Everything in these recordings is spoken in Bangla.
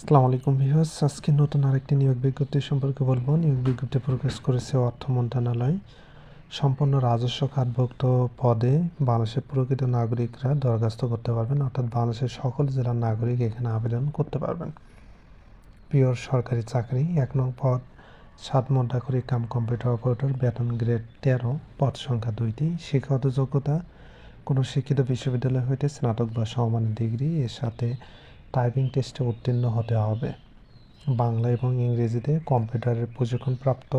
আসসালামু আলাইকুম ভিউয়ার্স। আজকে নতুন আরেকটি নিয়োগ বিজ্ঞপ্তি সম্পর্কে বলব। নিয়োগ বিজ্ঞপ্তি প্রকাশ করেছে অর্থ মন্ত্রণালয়। সম্পূর্ণ রাজস্ব খাতভুক্ত পদে বাংলাদেশের প্রকৃত নাগরিকরা দরখাস্ত করতে পারবেন। অর্থাৎ বাংলাদেশের সকল জেলার নাগরিক এখানে আবেদন করতে পারবেন। পিওর সরকারি চাকরি, এক নং পদ, সাত মন্ডাকরি কাম কম্পিউটার অপারেটর, বেতন গ্রেড তেরো, পদ সংখ্যা দুইটি, শিক্ষাগত যোগ্যতা, কোনো শিক্ষিত বিশ্ববিদ্যালয় হইতে স্নাতক বা সমমানের ডিগ্রি, এর সাথে টাইপিং টেস্টে উত্তীর্ণ হতে হবে। বাংলা এবং ইংরেজিতে কম্পিউটারের প্রশিক্ষণপ্রাপ্ত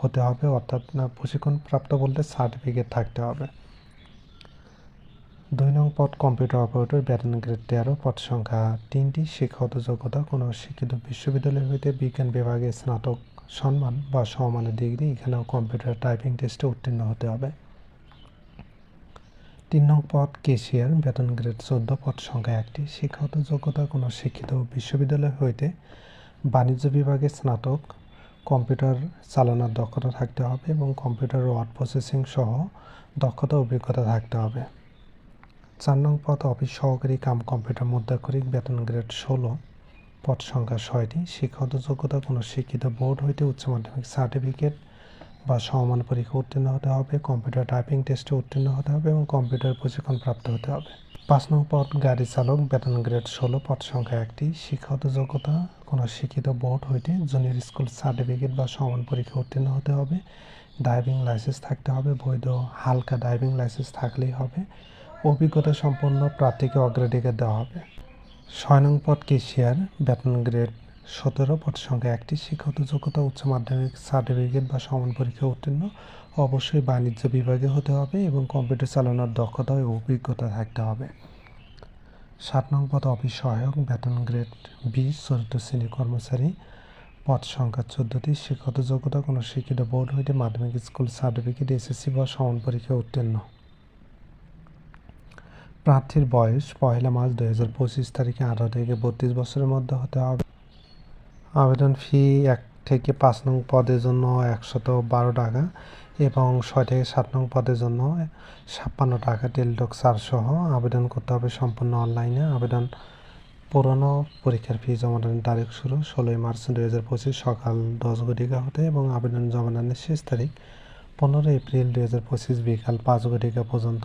হতে হবে, অর্থাৎ প্রশিক্ষণপ্রাপ্ত বলতে সার্টিফিকেট থাকতে হবে। দুই নং পদ কম্পিউটার অপারেটর বেতন গ্রেড তেরো, পদ সংখ্যা তিনটি, শিক্ষাগত যোগ্যতা, কোনো শিক্ষিত বিশ্ববিদ্যালয় হইতে বিজ্ঞান বিভাগে স্নাতক, সম্মান বা সমমানের ডিগ্রি, এখানেও কম্পিউটার টাইপিং টেস্টে উত্তীর্ণ হতে হবে। তিন নং পদ, কেশিয়ার, বেতন গ্রেড চোদ্দ, পদ সংখ্যা একটি। শিক্ষাগত যোগ্যতা কোনো শিক্ষিত বিশ্ববিদ্যালয় হইতে বাণিজ্য বিভাগে স্নাতক, কম্পিউটার চালানোর দক্ষতা থাকতে হবে এবং কম্পিউটার ওয়ার্ড প্রসেসিং সহ দক্ষতা অভিজ্ঞতা থাকতে হবে। চার নং পদ, অফিস সহকারী কাম কম্পিউটার মুদ্রাক্ষরিক, বেতন গ্রেড ষোলো, পদ সংখ্যা ছয়টি। শিক্ষাগত যোগ্যতা কোনো শিক্ষিত বোর্ড হইতে উচ্চ মাধ্যমিক সার্টিফিকেট বা সমমান পরীক্ষা উত্তীর্ণ হতে হবে কম্পিউটার টাইপিং টেস্টে উত্তীর্ণ হতে হবে এবং কম্পিউটার প্রশিক্ষণ প্রাপ্ত হতে হবে। পাঁচ নং পদ, গাড়ি চালক, বেতন গ্রেড ষোলো, পদ সংখ্যা একটি, শিক্ষাগত যোগ্যতা, কোনো শিক্ষিত বোর্ড হইতে জুনিয়র স্কুল সার্টিফিকেট বা সমান পরীক্ষা উত্তীর্ণ হতে হবে ড্রাইভিং লাইসেন্স থাকতে হবে, বৈধ হালকা ড্রাইভিং লাইসেন্স থাকলেই হবে, অভিজ্ঞতা সম্পন্ন প্রার্থীকে অগ্রাধিকার দেওয়া হবে। ছয় নং পদ কেশিয়ার বেতন গ্রেড সতেরো পদ সংখ্যা একটি শিক্ষাগত যোগ্যতা উচ্চ মাধ্যমিক সার্টিফিকেট বা সমান পরীক্ষা উত্তীর্ণ। অবশ্যই বাণিজ্য বিভাগে হতে হবে এবং কম্পিউটার চালানোর দক্ষতা ও অভিজ্ঞতা থাকতে হবে। সাত নং পদ অফিস সহায়ক, বেতন গ্রেড বি, চতুর্থ শ্রেণির কর্মচারী। পদ সংখ্যা চোদ্দটি, শিক্ষাগত যোগ্যতা কোনো শিক্ষিত বোর্ড হইতে মাধ্যমিক স্কুল সার্টিফিকেট, এসএসসি বা সমান পরীক্ষা উত্তীর্ণ। প্রার্থীর বয়স পয়লা মার্চ দু হাজার পঁচিশ তারিখে আঠারো থেকে বত্রিশ বছরের মধ্যে হতে হবে। আবেদন ফি এক থেকে পাঁচ নং পদের জন্য একশত বারো টাকা এবং ছয় থেকে সাত নং পদের জন্য ছাপ্পান্ন টাকা টেলটক চার্জ সহ আবেদন করতে হবে সম্পূর্ণ অনলাইনে। আবেদন পুরনো পরীক্ষার ফি জমাদানের তারিখ শুরু ষোলোই মার্চ দু হাজার পঁচিশ সকাল দশ ঘটিকা হতে এবং আবেদন জমাদানের শেষ তারিখ পনেরো এপ্রিল দু হাজার পঁচিশ বিকাল পাঁচ ঘটিকা পর্যন্ত।